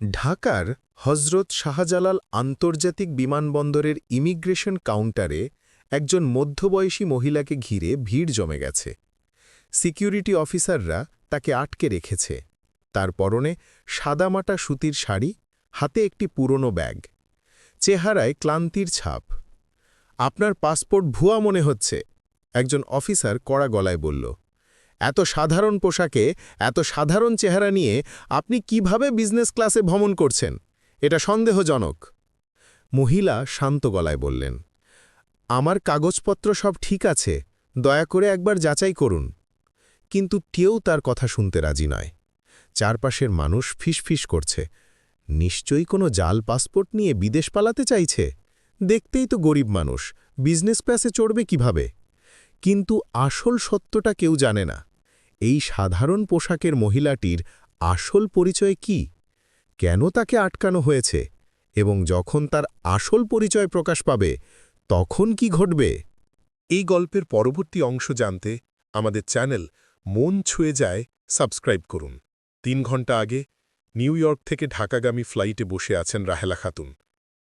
ঢাকার হজরত শাহজালাল আন্তর্জাতিক বিমানবন্দরের ইমিগ্রেশন কাউন্টারে একজন মধ্যবয়সী মহিলাকে ঘিরে ভিড় জমে গেছে। সিকিউরিটি অফিসাররা তাকে আটকে রেখেছে। তার পরনে সাদামাটা সুতির শাড়ি, হাতে একটি পুরনো ব্যাগ। চেহারায় ক্লান্তির ছাপ। আপনার পাসপোর্ট ভুয়া মনে হচ্ছে, একজন অফিসার কড়া গলায় বলল। এত সাধারণ পোশাকে, এত সাধারণ চেহারা নিয়ে আপনি কীভাবে বিজনেস ক্লাসে ভ্রমণ করছেন? এটা সন্দেহজনক। মহিলা শান্ত গলায় বললেন, আমার কাগজপত্র সব ঠিক আছে, দয়া করে একবার যাচাই করুন। কিন্তু কেউ তার কথা শুনতে রাজি নয়। চারপাশের মানুষ ফিসফিস করছে, নিশ্চয়ই কোনো জাল পাসপোর্ট নিয়ে বিদেশ পালাতে চাইছে? দেখতেই তো গরিব মানুষ, বিজনেস ক্লাসে চড়বে কীভাবে? কিন্তু আসল সত্যটা কেউ জানে না। এই সাধারণ পোশাকের মহিলাটির আসল পরিচয় কি? কেন তাকে আটকানো হয়েছে? এবং যখন তার আসল পরিচয় প্রকাশ পাবে, তখন কি ঘটবে? এই গল্পের পরবর্তী অংশ জানতে আমাদের চ্যানেল মন ছুঁয়ে যায় সাবস্ক্রাইব করুন। তিন ঘণ্টা আগে নিউ ইয়র্ক থেকে ঢাকাগামী ফ্লাইটে বসে আছেন রাহেলা খাতুন,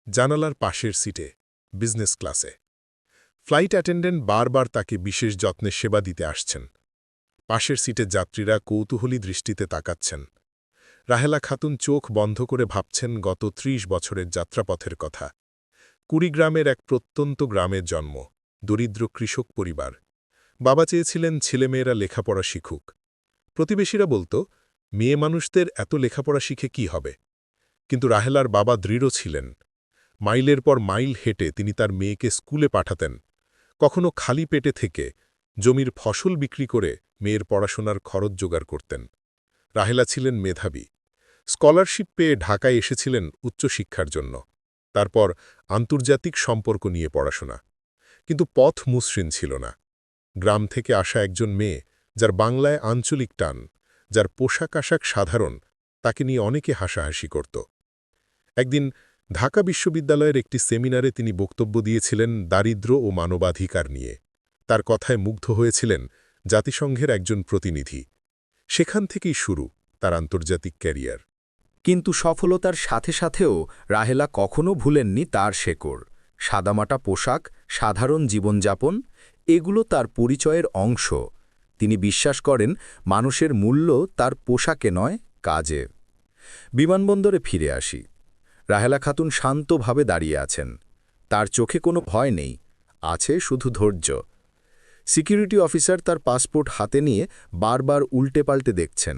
জানালার পাশের সিটে, বিজনেস ক্লাসে। ফ্লাইট অ্যাটেন্ডেন্ট বারবার তাকে বিশেষ যত্নে সেবা দিতে আসছেন। পাশের সিটে যাত্রীরা কৌতূহলী দৃষ্টিতে তাকাচ্ছেন। রাহেলা খাতুন চোখ বন্ধ করে ভাবছেন গত ত্রিশ বছরের যাত্রাপথের কথা। কুড়িগ্রামের এক প্রত্যন্ত গ্রামের জন্ম, দরিদ্র কৃষক পরিবার। বাবা চেয়েছিলেন ছেলেমেয়েরা লেখাপড়া শিখুক। প্রতিবেশীরা বলতো, মেয়ে মানুষদের এত লেখাপড়া শিখে কি হবে? কিন্তু রাহেলার বাবা দৃঢ় ছিলেন। মাইলের পর মাইল হেঁটে তিনি তার মেয়েকে স্কুলে পাঠাতেন। কখনো খালি পেটে থেকে জমির ফসল বিক্রি করে মেয়ের পড়াশোনার খরচ জোগাড় করতেন। রাহেলা ছিলেন মেধাবী। স্কলারশিপ পেয়ে ঢাকায় এসেছিলেন উচ্চশিক্ষার জন্য। তারপর আন্তর্জাতিক সম্পর্ক নিয়ে পড়াশোনা। কিন্তু পথ মুসৃণ ছিল না। গ্রাম থেকে আসা একজন মেয়ে, যার বাংলায় আঞ্চলিক টান, যার পোশাক আশাক সাধারণ, তাকে নিয়ে অনেকে হাসাহাসি করত। একদিন ঢাকা বিশ্ববিদ্যালয়ের একটি সেমিনারে তিনি বক্তব্য দিয়েছিলেন দারিদ্র ও মানবাধিকার নিয়ে। তার কথায় মুগ্ধ হয়েছিলেন জাতিসংঘের একজন প্রতিনিধি। সেখান থেকেই শুরু তার আন্তর্জাতিক ক্যারিয়ার। কিন্তু সফলতার সাথে সাথেও রাহেলা কখনো ভুলেননি তার শেকড়। সাদামাটা পোশাক, সাধারণ জীবনযাপন, এগুলো তার পরিচয়ের অংশ। তিনি বিশ্বাস করেন মানুষের মূল্য তার পোশাকে নয়, কাজে। বিমানবন্দরে ফিরে আসি। রাহেলা খাতুন শান্তভাবে দাঁড়িয়ে আছেন। তার চোখে কোনো ভয় নেই। আছে শুধু ধৈর্য। সিকিউরিটি অফিসার তার পাসপোর্ট হাতে নিয়ে বারবার উল্টে পাল্টে দেখছেন।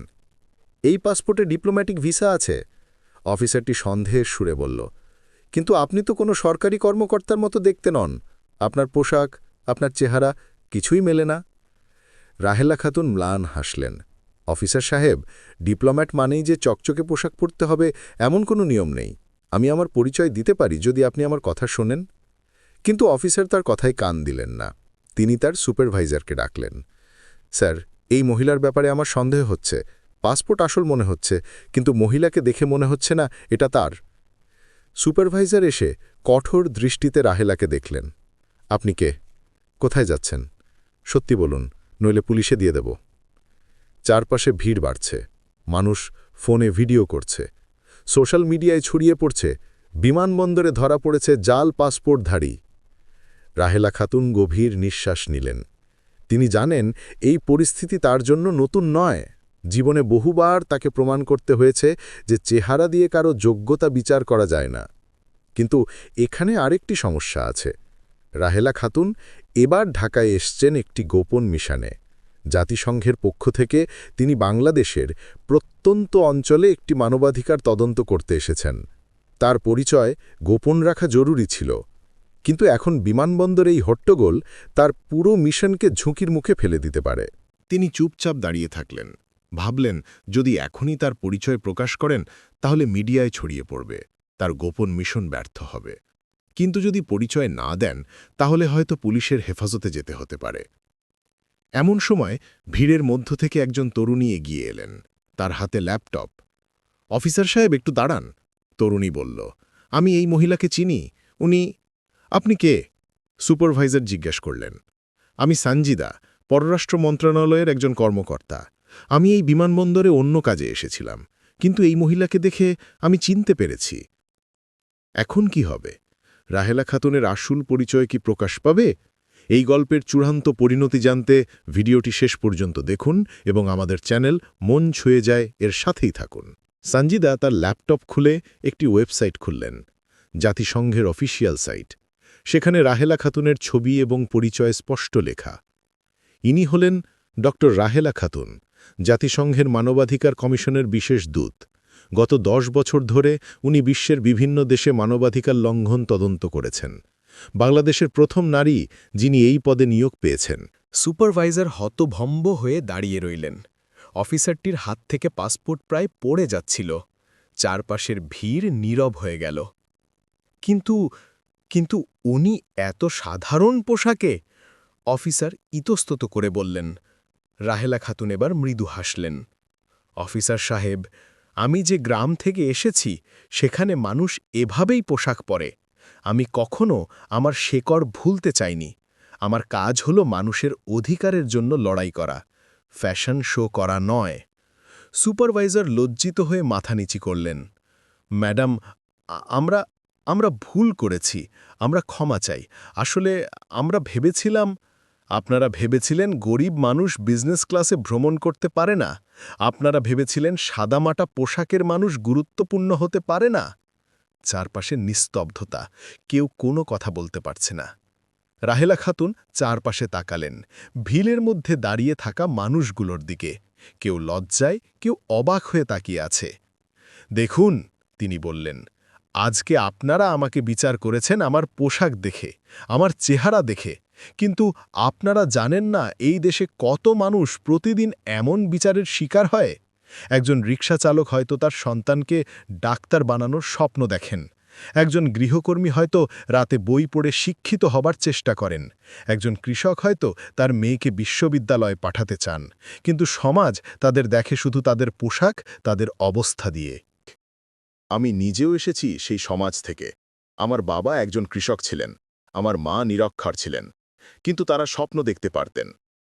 এই পাসপোর্টে ডিপ্লোম্যাটিক ভিসা আছে? অফিসারটি সন্দেহের সুরে বলল, কিন্তু আপনি তো কোনো সরকারি কর্মকর্তার মতো দেখতে নন। আপনার পোশাক, আপনার চেহারা কিছুই মেলে না। রাহেলা খাতুন ম্লান হাসলেন। অফিসার সাহেব, ডিপ্লোম্যাট মানেই যে চকচকে পোশাক পরতে হবে এমন কোনো নিয়ম নেই। আমি আমার পরিচয় দিতে পারি যদি আপনি আমার কথা শোনেন? কিন্তু অফিসার তার কথায় কান দিলেন না। তিনি তার সুপারভাইজারকে ডাকলেন। স্যার, এই মহিলার ব্যাপারে আমার সন্দেহ হচ্ছে। পাসপোর্ট আসল মনে হচ্ছে, কিন্তু মহিলাকে দেখে মনে হচ্ছে না, এটা তার। সুপারভাইজার এসে কঠোর দৃষ্টিতে রাহেলাকে দেখলেন। আপনি কে? কোথায় যাচ্ছেন? সত্যি বলুন, নইলে পুলিশে দিয়ে দেব। চারপাশে ভিড় বাড়ছে। মানুষ ফোনে ভিডিও করছে। সোশ্যাল মিডিয়ায় ছড়িয়ে পড়ছে, বিমানবন্দরে ধরা পড়েছে জাল পাসপোর্টধারী। রাহেলা খাতুন গভীর নিঃশ্বাস নিলেন। তিনি জানেন, এই পরিস্থিতি তার জন্য নতুন নয়। জীবনে বহুবার তাকে প্রমাণ করতে হয়েছে যে চেহারা দিয়ে কারও যোগ্যতা বিচার করা যায় না। কিন্তু এখানে আরেকটি সমস্যা আছে। রাহেলা খাতুন এবার ঢাকায় এসছেন একটি গোপন মিশনে। জাতিসংঘের পক্ষ থেকে তিনি বাংলাদেশের প্রত্যন্ত অঞ্চলে একটি মানবাধিকার তদন্ত করতে এসেছেন। তার পরিচয় গোপন রাখা জরুরি ছিল। কিন্তু এখন বিমানবন্দরে এই হট্টগোল তার পুরো মিশনকে ঝুঁকির মুখে ফেলে দিতে পারে। তিনি চুপচাপ দাঁড়িয়ে থাকলেন। ভাবলেন, যদি এখনই তার পরিচয় প্রকাশ করেন, তাহলে মিডিয়ায় ছড়িয়ে পড়বে। তার গোপন মিশন ব্যর্থ হবে। কিন্তু যদি পরিচয় না দেন, তাহলে হয়তো পুলিশের হেফাজতে যেতে হতে পারে। এমন সময় ভিড়ের মধ্য থেকে একজন তরুণী এগিয়ে এলেন। তার হাতে ল্যাপটপ। অফিসার সাহেব, একটু দাঁড়ান। তরুণী বলল, আমি এই মহিলাকে চিনি। উনি আপনি কে? সুপারভাইজার জিজ্ঞেস করলেন। আমি সানজিদা, পররাষ্ট্র মন্ত্রণালয়ের একজন কর্মকর্তা। আমি এই বিমানবন্দরে অন্য কাজে এসেছিলাম, কিন্তু এই মহিলাকে দেখে আমি চিনতে পেরেছি। এখন কি হবে? রাহেলা খাতুনের আসল পরিচয় কি প্রকাশ পাবে? এই গল্পের চূড়ান্ত পরিণতি জানতে ভিডিওটি শেষ পর্যন্ত দেখুন এবং আমাদের চ্যানেল মন ছুঁয়ে যায় এর সাথেই থাকুন। সঞ্জিদা তার ল্যাপটপ খুলে একটি ওয়েবসাইট খুললেন, জাতিসংঘের অফিসিয়াল সাইট। সেখানে রাহেলা খাতুনের ছবি এবং পরিচয় স্পষ্ট লেখা। ইনি হলেন ড রাহেলা খাতুন, জাতিসংঘের মানবাধিকার কমিশনের বিশেষ দূত। গত দশ বছর ধরে উনি বিশ্বের বিভিন্ন দেশে মানবাধিকার লঙ্ঘন তদন্ত করেছেন। বাংলাদেশের প্রথম নারী যিনি এই পদে নিয়োগ পেয়েছেন। সুপারভাইজার হতভম্ব হয়ে দাঁড়িয়ে রইলেন। অফিসারটির হাত থেকে পাসপোর্ট প্রায় পড়ে যাচ্ছিল। চারপাশের ভিড় নীরব হয়ে গেল। কিন্তু কিন্তু উনি এত সাধারণ পোশাকে? অফিসার ইতস্তত করে বললেন, রাহেলা খাতুন এবার মৃদু হাসলেন। অফিসার সাহেব, আমি যে গ্রাম থেকে এসেছি, সেখানে মানুষ এভাবেই পোশাক পরে। আমি কখনো আমার শেকড় ভুলতে চাইনি। আমার কাজ হলো মানুষের অধিকারের জন্য লড়াই করা। ফ্যাশন শো করা নয়। সুপারভাইজার লজ্জিত হয়ে মাথা নিচি করলেন। ম্যাডাম আমরা আমরা ভুল করেছি, আমরা ক্ষমা চাই। আসলে আমরা ভেবেছিলাম, আপনারা ভেবেছিলেন গরিব মানুষ বিজনেস ক্লাসে ভ্রমণ করতে পারে না। আপনারা ভেবেছিলেন সাদামাটা পোশাকের মানুষ গুরুত্বপূর্ণ হতে পারে না। চারপাশে নিস্তব্ধতা, কেউ কোনো কথা বলতে পারছে না। রাহেলা খাতুন চারপাশে তাকালেন, ভিলের মধ্যে দাঁড়িয়ে থাকা মানুষগুলোর দিকে। কেউ লজ্জায়, কেউ অবাক হয়ে তাকিয়ে আছে। দেখুন, তিনি বললেন আজকে আপনারা আমাকে বিচার করেছেন আমার পোশাক দেখে, আমার চেহারা দেখে। কিন্তু আপনারা জানেন না এই দেশে কত মানুষ প্রতিদিন এমন বিচারের শিকার হয়? একজন রিক্সা চালক হয়তো তার সন্তানকে ডাক্তার বানানোর স্বপ্ন দেখেন। একজন গৃহকর্মী হয়তো রাতে বই পড়ে শিক্ষিত হবার চেষ্টা করেন। একজন কৃষক হয়তো তার মেয়েকে বিশ্ববিদ্যালয়ে পাঠাতে চান। কিন্তু সমাজ তাদের দেখে শুধু তাদের পোশাক, তাদের অবস্থা দিয়ে। আমি নিজেও এসেছি সেই সমাজ থেকে। আমার বাবা একজন কৃষক ছিলেন, আমার মা নিরক্ষর ছিলেন, কিন্তু তারা স্বপ্ন দেখতে পারতেন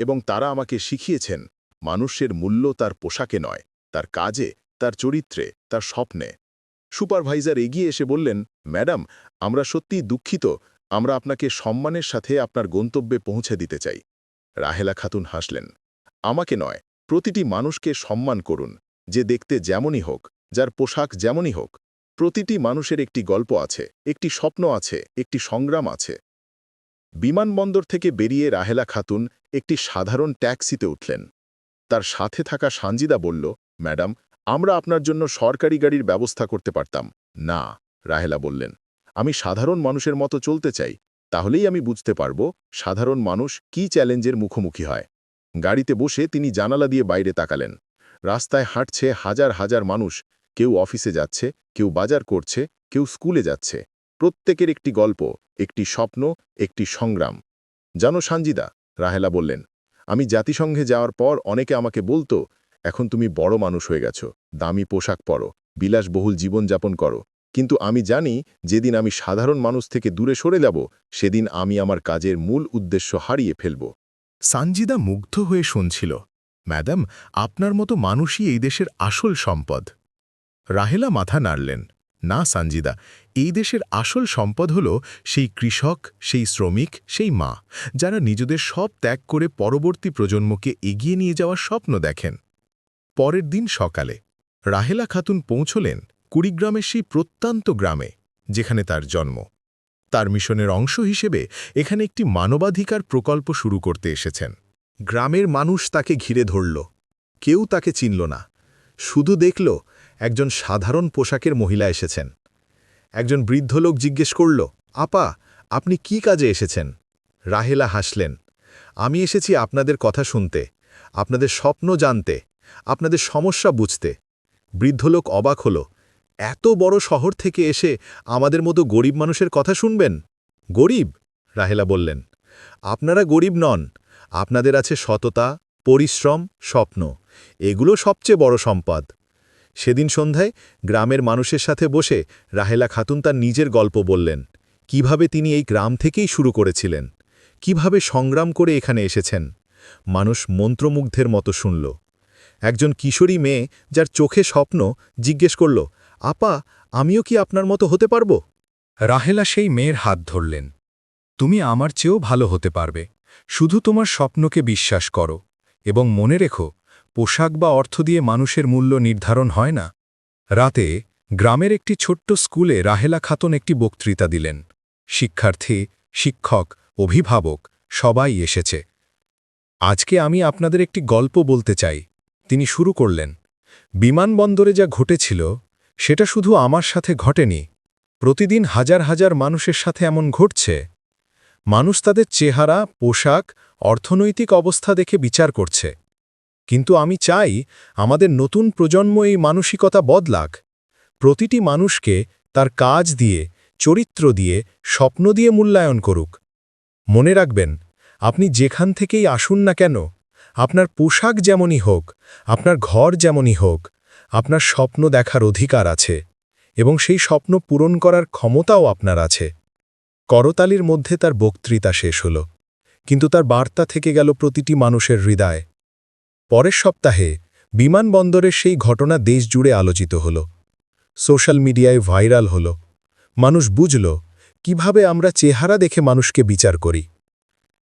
এবং তারা আমাকে শিখিয়েছেন, মানুষের মূল্য তার পোশাকে নয়, তার কাজে, তার চরিত্রে, তার স্বপ্নে। সুপারভাইজার এগিয়ে এসে বললেন, ম্যাডাম, আমরা সত্যিই দুঃখিত, আমরা আপনাকে সম্মানের সাথে আপনার গন্তব্যে পৌঁছে দিতে চাই। রাহেলা খাতুন হাসলেন, আমাকে নয়, প্রতিটি মানুষকে সম্মান করুন, যে দেখতে যেমনই হোক। যার পোশাক যেমনই হোক, প্রতিটি মানুষের একটি গল্প আছে, একটি স্বপ্ন আছে, একটি সংগ্রাম আছে। বিমানবন্দর থেকে বেরিয়ে রাহেলা খাতুন একটি সাধারণ ট্যাক্সিতে উঠলেন। তার সাথে থাকা সানজিদা বলল, ম্যাডাম, আমরা আপনার জন্য সরকারি গাড়ির ব্যবস্থা করতে পারতাম। না, রাহেলা বললেন, আমি সাধারণ মানুষের মতো চলতে চাই। তাহলেই আমি বুঝতে পারব সাধারণ মানুষ কি চ্যালেঞ্জের মুখোমুখি হয়। গাড়িতে বসে তিনি জানালা দিয়ে বাইরে তাকালেন। রাস্তায় হাঁটছে হাজার হাজার মানুষ কেউ অফিসে যাচ্ছে, কেউ বাজার করছে, কেউ স্কুলে যাচ্ছে। প্রত্যেকের একটি গল্প, একটি স্বপ্ন, একটি সংগ্রাম। জানো সানজিদা, রাহেলা বললেন, আমি জাতিসংঘে যাওয়ার পর অনেকে আমাকে বলতো, এখন তুমি বড় মানুষ হয়ে গেছো, দামি পোশাক পরো, বিলাসবহুল জীবনযাপন করো। কিন্তু আমি জানি, যেদিন আমি সাধারণ মানুষ থেকে দূরে সরে যাব, সেদিন আমি আমার কাজের মূল উদ্দেশ্য হারিয়ে ফেলব। সানজিদা মুগ্ধ হয়ে শুনছিল, ম্যাডাম, আপনার মতো মানুষই এই দেশের আসল সম্পদ। রাহেলা মাথা নাড়লেন। না, সানজিদা, এই দেশের আসল সম্পদ হল সেই কৃষক, সেই শ্রমিক, সেই মা, যারা নিজেদের সব ত্যাগ করে পরবর্তী প্রজন্মকে এগিয়ে নিয়ে যাওয়ার স্বপ্ন দেখেন। পরের দিন সকালে রাহেলা খাতুন পৌঁছলেন কুড়িগ্রামের সেই প্রত্যন্ত গ্রামে, যেখানে তার জন্ম। তার মিশনের অংশ হিসেবে এখানে একটি মানবাধিকার প্রকল্প শুরু করতে এসেছেন। গ্রামের মানুষ তাকে ঘিরে ধরল। কেউ তাকে চিনল না। শুধু দেখল একজন সাধারণ পোশাকের মহিলা এসেছেন। একজন বৃদ্ধ লোক জিজ্ঞেস করল, আপা, আপনি কি কাজে এসেছেন? রাহেলা হাসলেন, আমি এসেছি আপনাদের কথা শুনতে, আপনাদের স্বপ্ন জানতে, আপনাদের সমস্যা বুঝতে। বৃদ্ধ লোক অবাক হল, এত বড় শহর থেকে এসে আমাদের মতো গরিব মানুষের কথা শুনবেন? গরিব? রাহেলা বললেন, আপনারা গরিব নন, আপনাদের আছে সততা, পরিশ্রম, স্বপ্ন, এগুলো সবচেয়ে বড় সম্পদ। সেদিন সন্ধ্যায় গ্রামের মানুষের সাথে বসে রাহেলা খাতুন তার নিজের গল্প বললেন। কীভাবে তিনি এই গ্রাম থেকেই শুরু করেছিলেন? কীভাবে সংগ্রাম করে এখানে এসেছেন? মানুষ মন্ত্রমুগ্ধের মতো শুনল। একজন কিশোরী মেয়ে যার চোখে স্বপ্ন জিজ্ঞেস করল, আপা, আমিও কি আপনার মতো হতে পারব? রাহেলা সেই মেয়ের হাত ধরলেন। তুমি আমার চেয়েও ভালো হতে পারবে। শুধু তোমার স্বপ্নকে বিশ্বাস করো এবং মনে রেখো পোশাক বা অর্থ দিয়ে মানুষের মূল্য নির্ধারণ হয় না। রাতে গ্রামের একটি ছোট্ট স্কুলে রাহেলা খাতুন একটি বক্তৃতা দিলেন। শিক্ষার্থী, শিক্ষক, অভিভাবক, সবাই এসেছে। আজকে আমি আপনাদের একটি গল্প বলতে চাই। তিনি শুরু করলেন, বিমানবন্দরে যা ঘটেছিল, সেটা শুধু আমার সাথে ঘটেনি। প্রতিদিন হাজার হাজার মানুষের সাথে এমন ঘটছে। মানুষ তাদের চেহারা, পোশাক, অর্থনৈতিক অবস্থা দেখে বিচার করছে। কিন্তু আমি চাই আমাদের নতুন প্রজন্ম এই মানসিকতা বদলাক। প্রতিটি মানুষকে তার কাজ দিয়ে, চরিত্র দিয়ে, স্বপ্ন দিয়ে মূল্যায়ন করুক। মনে রাখবেন, আপনি যেখান থেকেই আসুন না কেন, আপনার পোশাক যেমনই হোক, আপনার ঘর যেমনই হোক, আপনার স্বপ্ন দেখার অধিকার আছে এবং সেই স্বপ্ন পূরণ করার ক্ষমতাও আপনার আছে। করতালির মধ্যে তার বক্তৃতা শেষ হল, কিন্তু তার বার্তা থেকে গেল প্রতিটি মানুষের হৃদয়। পরের সপ্তাহে বিমানবন্দরের সেই ঘটনা দেশ জুড়ে আলোচিত হল। সোশ্যাল মিডিয়ায় ভাইরাল হল। মানুষ বুঝল, কীভাবে আমরা চেহারা দেখে মানুষকে বিচার করি।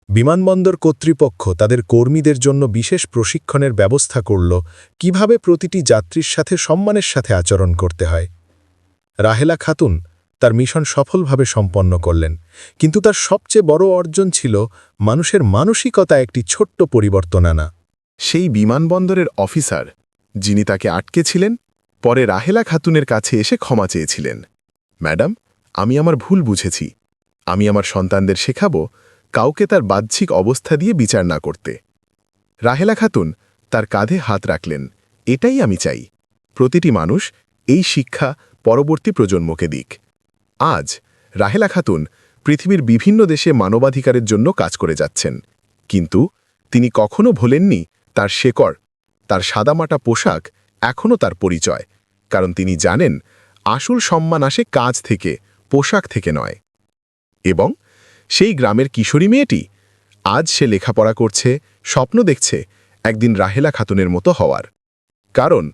বিমানবন্দর কর্তৃপক্ষ তাদের কর্মীদের জন্য বিশেষ প্রশিক্ষণের ব্যবস্থা করল, কীভাবে প্রতিটি যাত্রীর সাথে সম্মানের সাথে আচরণ করতে হয়। রাহেলা খাতুন তার মিশন সফলভাবে সম্পন্ন করলেন, কিন্তু তার সবচেয়ে বড় অর্জন ছিল মানুষের মানসিকতা একটি ছোট্ট পরিবর্তন আনা। সেই বিমানবন্দরের অফিসার, যিনি তাকে আটকেছিলেন, পরে রাহেলা খাতুনের কাছে এসে ক্ষমা চেয়েছিলেন। ম্যাডাম, আমি আমার ভুল বুঝেছি। আমি আমার সন্তানদের শেখাবো কাউকে তার বাহ্যিক অবস্থা দিয়ে বিচার না করতে। রাহেলা খাতুন তার কাঁধে হাত রাখলেন, এটাই আমি চাই। প্রতিটি মানুষ এই শিক্ষা পরবর্তী প্রজন্মকে দিক। আজ রাহেলা খাতুন পৃথিবীর বিভিন্ন দেশে মানবাধিকারের জন্য কাজ করে যাচ্ছেন। কিন্তু তিনি কখনো ভোলেননি তার শেকড়, তার সাদামাটা পোশাক এখনও তার পরিচয়, কারণ তিনি জানেন আসল সম্মান আসে কাজ থেকে, পোশাক থেকে নয়। এবং সেই গ্রামের কিশোরী মেয়েটি আজ সে লেখাপড়া করছে, স্বপ্ন দেখছে একদিন রাহেলা খাতুনের মতো হওয়ার। কারণ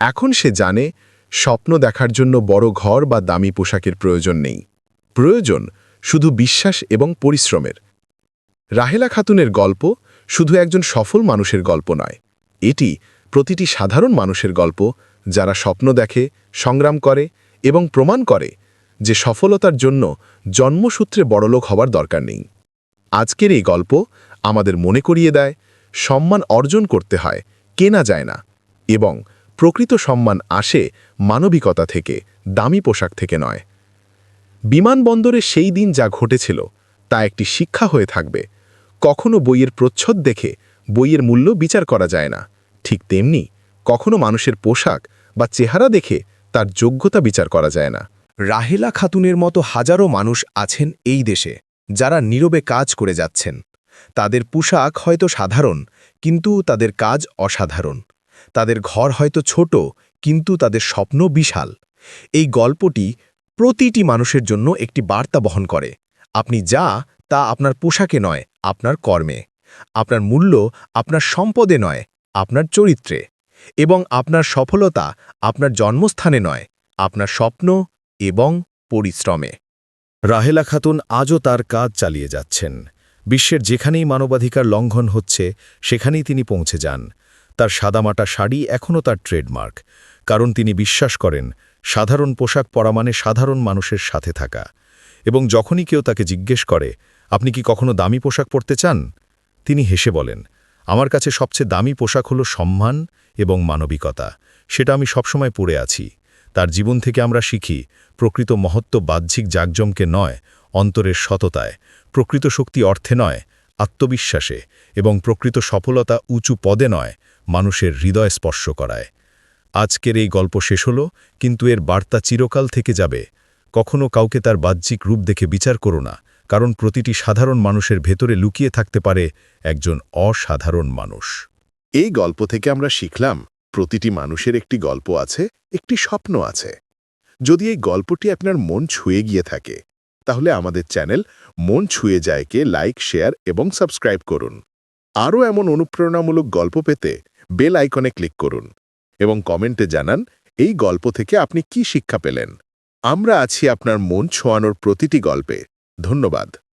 এখন সে জানে স্বপ্ন দেখার জন্য বড় ঘর বা দামি পোশাকের প্রয়োজন নেই। প্রয়োজন শুধু বিশ্বাস এবং পরিশ্রমের। রাহেলা খাতুনের গল্প শুধু একজন সফল মানুষের গল্প নয়, এটি প্রতিটি সাধারণ মানুষের গল্প যারা স্বপ্ন দেখে, সংগ্রাম করে এবং প্রমাণ করে যে সফলতার জন্য জন্মসূত্রে বড়লোক হওয়ার দরকার নেই। আজকের এই গল্প আমাদের মনে করিয়ে দেয়, সম্মান অর্জন করতে হয়, কেনা যায় না এবং প্রকৃত সম্মান আসে মানবিকতা থেকে, দামি পোশাক থেকে নয়। বিমানবন্দরে সেই দিন যা ঘটেছিল তা একটি শিক্ষা হয়ে থাকবে কখনো বইয়ের প্রচ্ছদ দেখে বইয়ের মূল্য বিচার করা যায় না। ঠিক তেমনি কখনো মানুষের পোশাক বা চেহারা দেখে তার যোগ্যতা বিচার করা যায় না। রাহেলা খাতুনের মতো হাজারো মানুষ আছেন এই দেশে, যারা নীরবে কাজ করে যাচ্ছেন। তাদের পোশাক হয়তো সাধারণ, কিন্তু তাদের কাজ অসাধারণ। তাদের ঘর হয়তো ছোট, কিন্তু তাদের স্বপ্ন বিশাল। এই গল্পটি প্রতিটি মানুষের জন্য একটি বার্তা বহন করে। আপনি যা তা আপনার পোশাকে নয়, আপনার কর্মে। আপনার মূল্য আপনার সম্পদে নয়, আপনার চরিত্রে। এবং আপনার সফলতা আপনার জন্মস্থানে নয়, আপনার স্বপ্ন এবং পরিশ্রমে। রাহেলা খাতুন আজও তার কাজ চালিয়ে যাচ্ছেন। বিশ্বের যেখানেই মানবাধিকার লঙ্ঘন হচ্ছে, সেখানেই তিনি পৌঁছে যান। তার সাদামাটা শাড়ি এখনও তার ট্রেডমার্ক। কারণ তিনি বিশ্বাস করেন, সাধারণ পোশাক পরা মানে সাধারণ মানুষের সাথে থাকা। এবং যখনই কেউ তাকে জিজ্ঞেস করে আপনি কি কখনো দামি পোশাক পরতে চান? তিনি হেসে বলেন, আমার কাছে সবচেয়ে দামি পোশাক হলো সম্মান এবং মানবিকতা। সেটা আমি সবসময় পরে আছি। তার জীবন থেকে আমরা শিখি, প্রকৃত মহত্ব বাহ্যিক জাকজমকে নয়, অন্তরের সততায়। প্রকৃত শক্তি অর্থে নয়, আত্মবিশ্বাসে। এবং প্রকৃত সফলতা উঁচু পদে নয়, মানুষের হৃদয় স্পর্শ করায়। আজকের এই গল্প শেষ হল, কিন্তু এর বার্তা চিরকাল থেকে যাবে। কখনো কাউকে তার বাহ্যিক রূপ দেখে বিচার করো না। কারণ প্রতিটি সাধারণ মানুষের ভেতরে লুকিয়ে থাকতে পারে একজন অসাধারণ মানুষ। এই গল্প থেকে আমরা শিখলাম, প্রতিটি মানুষের একটি গল্প আছে, একটি স্বপ্ন আছে। যদি এই গল্পটি আপনার মন ছুঁয়ে গিয়ে থাকে, তাহলে আমাদের চ্যানেল মন ছুঁয়ে যায়কে লাইক, শেয়ার এবং সাবস্ক্রাইব করুন। আরও এমন অনুপ্রেরণামূলক গল্প পেতে বেল আইকনে ক্লিক করুন এবং কমেন্টে জানান, এই গল্প থেকে আপনি কি শিক্ষা পেলেন? আমরা আছি আপনার মন ছোঁয়ানোর প্রতিটি গল্পে। ধন্যবাদ।